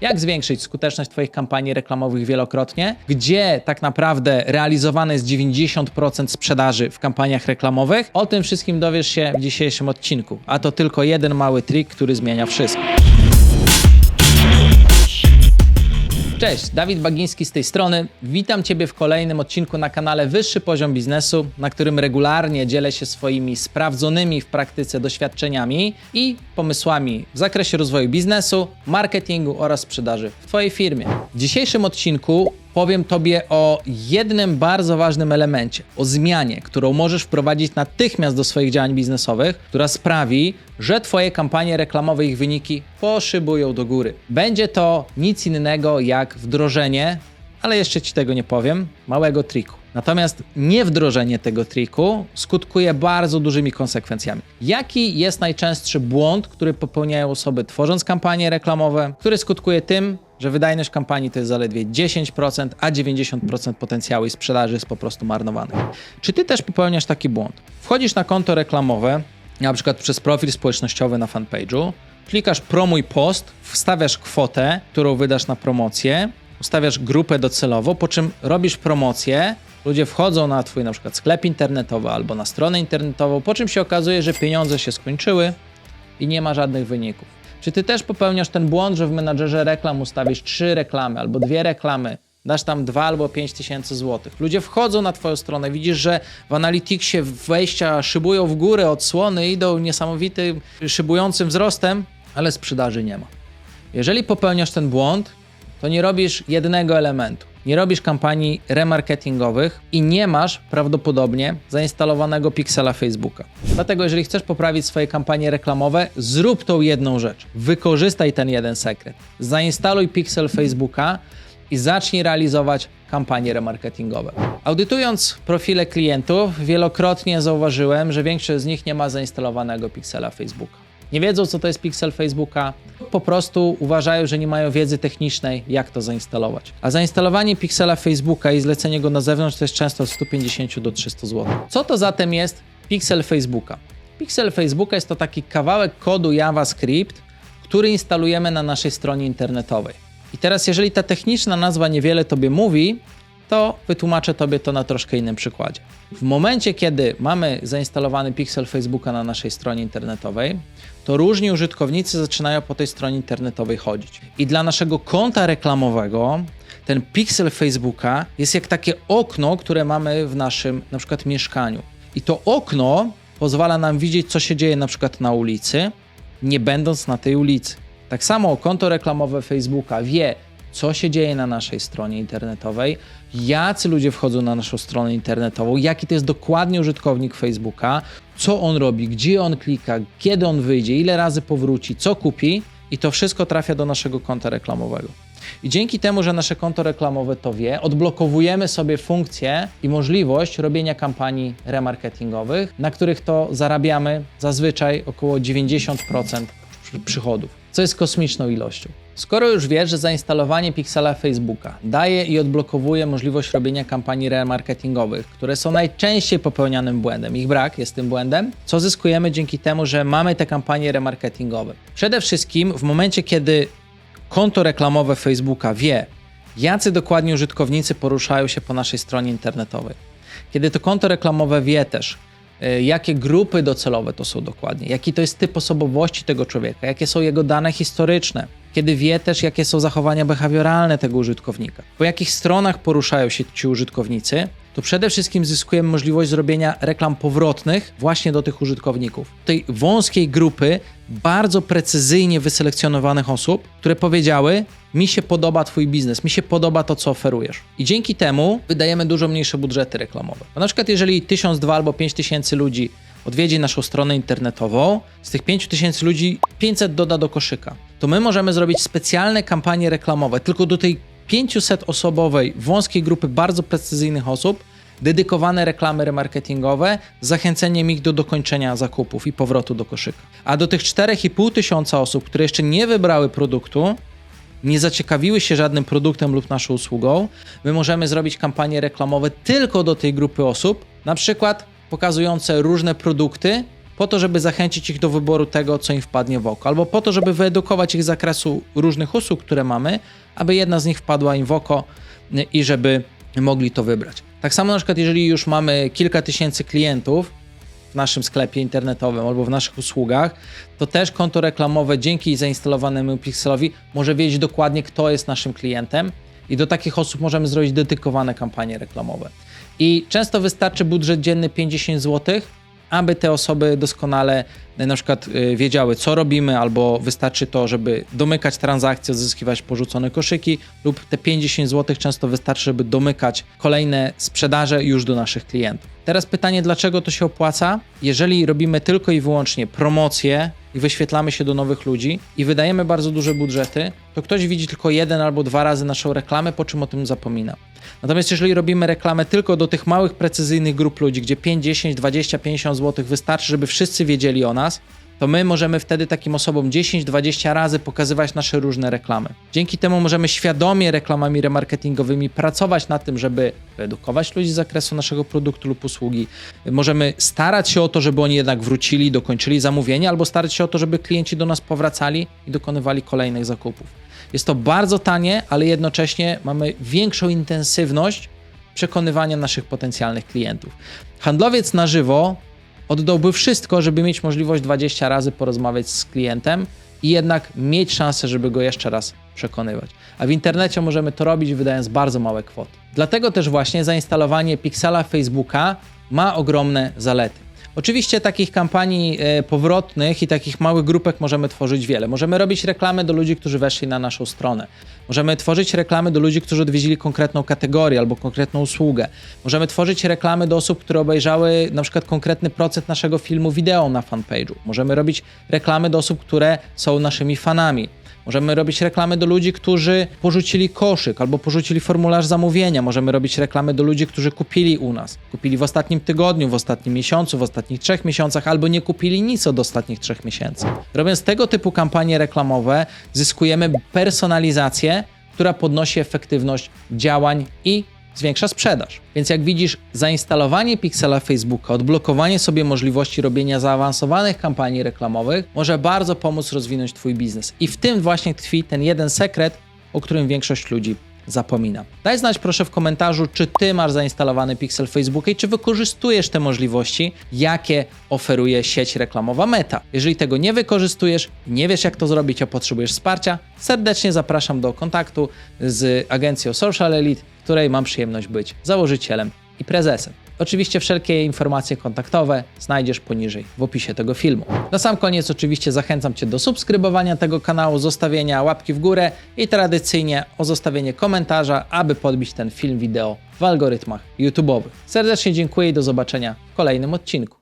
jak zwiększyć skuteczność Twoich kampanii reklamowych wielokrotnie, gdzie tak naprawdę realizowane jest 90% sprzedaży w kampaniach reklamowych. O tym wszystkim dowiesz się w dzisiejszym odcinku, a to tylko jeden mały trik, który zmienia wszystko. Cześć, Dawid Bagiński z tej strony. Witam Ciebie w kolejnym odcinku na kanale Wyższy Poziom Biznesu, na którym regularnie dzielę się swoimi sprawdzonymi w praktyce doświadczeniami i pomysłami w zakresie rozwoju biznesu, marketingu oraz sprzedaży w Twojej firmie. W dzisiejszym odcinku powiem Tobie o jednym bardzo ważnym elemencie, o zmianie, którą możesz wprowadzić natychmiast do swoich działań biznesowych, która sprawi, że Twoje kampanie reklamowe, ich wyniki poszybują do góry. Będzie to nic innego jak wdrożenie, ale jeszcze Ci tego nie powiem, małego triku. Natomiast niewdrożenie tego triku skutkuje bardzo dużymi konsekwencjami. Jaki jest najczęstszy błąd, który popełniają osoby tworząc kampanie reklamowe, który skutkuje tym, że wydajność kampanii to jest zaledwie 10%, a 90% potencjału i sprzedaży jest po prostu marnowanych. Czy ty też popełniasz taki błąd? Wchodzisz na konto reklamowe, na przykład przez profil społecznościowy na fanpage'u, klikasz promuj post, wstawiasz kwotę, którą wydasz na promocję, ustawiasz grupę docelowo, po czym robisz promocję, ludzie wchodzą na twój na przykład sklep internetowy albo na stronę internetową, po czym się okazuje, że pieniądze się skończyły i nie ma żadnych wyników. Czy ty też popełniasz ten błąd, że w menadżerze reklam ustawisz trzy reklamy albo dwie reklamy, dasz tam dwa albo pięć tysięcy złotych. Ludzie wchodzą na twoją stronę, widzisz, że w Analyticsie wejścia szybują w górę, odsłony idą niesamowitym, szybującym wzrostem, ale sprzedaży nie ma. Jeżeli popełniasz ten błąd, to nie robisz jednego elementu. Nie robisz kampanii remarketingowych i nie masz prawdopodobnie zainstalowanego piksela Facebooka. Dlatego, jeżeli chcesz poprawić swoje kampanie reklamowe, zrób tą jedną rzecz. Wykorzystaj ten jeden sekret. Zainstaluj piksel Facebooka i zacznij realizować kampanie remarketingowe. Audytując profile klientów, wielokrotnie zauważyłem, że większość z nich nie ma zainstalowanego piksela Facebooka nie wiedzą, co to jest pixel Facebooka, po prostu uważają, że nie mają wiedzy technicznej, jak to zainstalować. A zainstalowanie pixela Facebooka i zlecenie go na zewnątrz to jest często od 150 do 300 zł. Co to zatem jest pixel Facebooka? Pixel Facebooka jest to taki kawałek kodu JavaScript, który instalujemy na naszej stronie internetowej. I teraz, jeżeli ta techniczna nazwa niewiele Tobie mówi, to wytłumaczę Tobie to na troszkę innym przykładzie. W momencie, kiedy mamy zainstalowany pixel Facebooka na naszej stronie internetowej, to różni użytkownicy zaczynają po tej stronie internetowej chodzić. I dla naszego konta reklamowego ten pixel Facebooka jest jak takie okno, które mamy w naszym na przykład mieszkaniu. I to okno pozwala nam widzieć, co się dzieje na przykład na ulicy, nie będąc na tej ulicy. Tak samo konto reklamowe Facebooka wie, co się dzieje na naszej stronie internetowej, jacy ludzie wchodzą na naszą stronę internetową, jaki to jest dokładnie użytkownik Facebooka, co on robi, gdzie on klika, kiedy on wyjdzie, ile razy powróci, co kupi i to wszystko trafia do naszego konta reklamowego. I dzięki temu, że nasze konto reklamowe to wie, odblokowujemy sobie funkcję i możliwość robienia kampanii remarketingowych, na których to zarabiamy zazwyczaj około 90% przychodów, co jest kosmiczną ilością. Skoro już wiesz, że zainstalowanie Pixela Facebooka daje i odblokowuje możliwość robienia kampanii remarketingowych, które są najczęściej popełnianym błędem, ich brak jest tym błędem, co zyskujemy dzięki temu, że mamy te kampanie remarketingowe? Przede wszystkim w momencie, kiedy konto reklamowe Facebooka wie, jacy dokładnie użytkownicy poruszają się po naszej stronie internetowej, kiedy to konto reklamowe wie też, E, jakie grupy docelowe to są dokładnie, jaki to jest typ osobowości tego człowieka, jakie są jego dane historyczne, kiedy wie też, jakie są zachowania behawioralne tego użytkownika, po jakich stronach poruszają się ci użytkownicy, to przede wszystkim zyskujemy możliwość zrobienia reklam powrotnych właśnie do tych użytkowników. Tej wąskiej grupy bardzo precyzyjnie wyselekcjonowanych osób, które powiedziały: Mi się podoba Twój biznes, mi się podoba to, co oferujesz. I dzięki temu wydajemy dużo mniejsze budżety reklamowe. Bo na przykład, jeżeli 1000, 2 albo 5000 ludzi odwiedzi naszą stronę internetową, z tych 5000 ludzi 500 doda do koszyka, to my możemy zrobić specjalne kampanie reklamowe tylko do tej 500-osobowej, wąskiej grupy bardzo precyzyjnych osób, dedykowane reklamy remarketingowe z zachęceniem ich do dokończenia zakupów i powrotu do koszyka. A do tych 4,5 tysiąca osób, które jeszcze nie wybrały produktu, nie zaciekawiły się żadnym produktem lub naszą usługą, my możemy zrobić kampanie reklamowe tylko do tej grupy osób, na przykład pokazujące różne produkty po to, żeby zachęcić ich do wyboru tego, co im wpadnie w oko, albo po to, żeby wyedukować ich z zakresu różnych usług, które mamy, aby jedna z nich wpadła im w oko y, i żeby mogli to wybrać. Tak samo na przykład, jeżeli już mamy kilka tysięcy klientów w naszym sklepie internetowym albo w naszych usługach, to też konto reklamowe dzięki zainstalowanemu Pixelowi może wiedzieć dokładnie, kto jest naszym klientem i do takich osób możemy zrobić dedykowane kampanie reklamowe. I często wystarczy budżet dzienny 50 zł, aby te osoby doskonale e, na przykład y, wiedziały, co robimy, albo wystarczy to, żeby domykać transakcje, odzyskiwać porzucone koszyki, lub te 50 zł często wystarczy, żeby domykać kolejne sprzedaże już do naszych klientów. Teraz pytanie, dlaczego to się opłaca? Jeżeli robimy tylko i wyłącznie promocje i wyświetlamy się do nowych ludzi i wydajemy bardzo duże budżety, to ktoś widzi tylko jeden albo dwa razy naszą reklamę, po czym o tym zapomina. Natomiast jeżeli robimy reklamę tylko do tych małych, precyzyjnych grup ludzi, gdzie 5, 10, 20, 50 zł wystarczy, żeby wszyscy wiedzieli o nas, to my możemy wtedy takim osobom 10-20 razy pokazywać nasze różne reklamy. Dzięki temu możemy świadomie reklamami remarketingowymi pracować nad tym, żeby edukować ludzi z zakresu naszego produktu lub usługi. Możemy starać się o to, żeby oni jednak wrócili, dokończyli zamówienie, albo starać się o to, żeby klienci do nas powracali i dokonywali kolejnych zakupów. Jest to bardzo tanie, ale jednocześnie mamy większą intensywność przekonywania naszych potencjalnych klientów. Handlowiec na żywo oddałby wszystko, żeby mieć możliwość 20 razy porozmawiać z klientem i jednak mieć szansę, żeby go jeszcze raz przekonywać. A w internecie możemy to robić wydając bardzo małe kwoty. Dlatego też właśnie zainstalowanie Pixela Facebooka ma ogromne zalety. Oczywiście takich kampanii e, powrotnych i takich małych grupek możemy tworzyć wiele. Możemy robić reklamy do ludzi, którzy weszli na naszą stronę. Możemy tworzyć reklamy do ludzi, którzy odwiedzili konkretną kategorię albo konkretną usługę. Możemy tworzyć reklamy do osób, które obejrzały na przykład konkretny procent naszego filmu wideo na fanpage'u. Możemy robić reklamy do osób, które są naszymi fanami. Możemy robić reklamy do ludzi, którzy porzucili koszyk albo porzucili formularz zamówienia. Możemy robić reklamy do ludzi, którzy kupili u nas. Kupili w ostatnim tygodniu, w ostatnim miesiącu, w ostatnich trzech miesiącach albo nie kupili nic od ostatnich trzech miesięcy. Robiąc tego typu kampanie reklamowe, zyskujemy personalizację, która podnosi efektywność działań i zwiększa sprzedaż. Więc jak widzisz, zainstalowanie Pixela Facebooka, odblokowanie sobie możliwości robienia zaawansowanych kampanii reklamowych może bardzo pomóc rozwinąć Twój biznes. I w tym właśnie tkwi ten jeden sekret, o którym większość ludzi zapomina. Daj znać proszę w komentarzu, czy Ty masz zainstalowany Pixel Facebooka i czy wykorzystujesz te możliwości, jakie oferuje sieć reklamowa Meta. Jeżeli tego nie wykorzystujesz, nie wiesz jak to zrobić, a potrzebujesz wsparcia, serdecznie zapraszam do kontaktu z agencją Social Elite, której mam przyjemność być założycielem i prezesem. Oczywiście wszelkie informacje kontaktowe znajdziesz poniżej w opisie tego filmu. Na sam koniec oczywiście zachęcam Cię do subskrybowania tego kanału, zostawienia łapki w górę i tradycyjnie o zostawienie komentarza, aby podbić ten film wideo w algorytmach YouTube'owych. Serdecznie dziękuję i do zobaczenia w kolejnym odcinku.